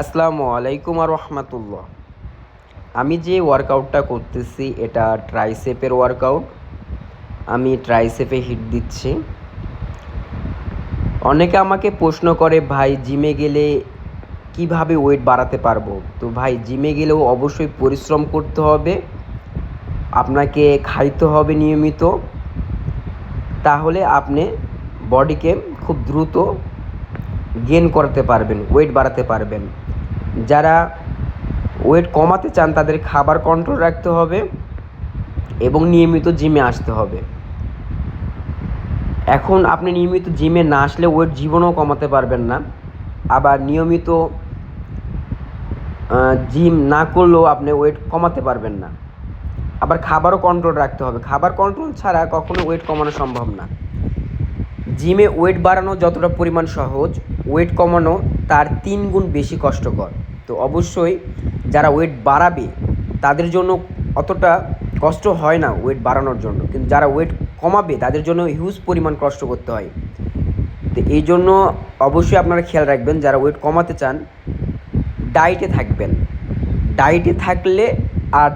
আসসালামু আলাইকুম আর রহমতুল্লাহ। আমি যে ওয়ার্কআউটটা করতেছি, এটা ট্রাইসেপের ওয়ার্কআউট আমি ট্রাইসেপে হিট দিচ্ছি। অনেকে আমাকে প্রশ্ন করে, ভাই জিমে গেলে কীভাবে ওয়েট বাড়াতে পারব? তো ভাই জিমে গেলেও অবশ্যই পরিশ্রম করতে হবে। আপনাকে খাইতে হবে নিয়মিত। তাহলে আপনি বডিকে খুব দ্রুত গেন করতে পারবেন ওয়েট বাড়াতে পারবেন। যারা ওয়েট কমাতে চান, তাদের খাবার কন্ট্রোল রাখতে হবে এবং নিয়মিত জিমে আসতে হবে। এখন আপনি নিয়মিত জিমে না আসলে ওয়েট জীবনেও কমাতে পারবেন না। আবার নিয়মিত জিম না করলেও আপনি ওয়েট কমাতে পারবেন না। আবার খাবারও কন্ট্রোল রাখতে হবে। খাবার কন্ট্রোল ছাড়া কখনো ওয়েট কমানো সম্ভব না। জিমে ওয়েট বাড়ানো যতটা পরিমাণ সহজ, ওয়েট কমানো তার তিন গুণ বেশি কষ্টকর। তো অবশ্যই যারা ওয়েট বাড়াবে, তাদের জন্য অতটা কষ্ট হয় না ওয়েট বাড়ানোর জন্য। কিন্তু যারা ওয়েট কমাবে, তাদের জন্য হিউজ পরিমাণ কষ্ট করতে হয়। তো এই জন্য অবশ্যই আপনারা খেয়াল রাখবেন, যারা ওয়েট কমাতে চান, ডায়েটে থাকবেন। ডায়েটে থাকলে আর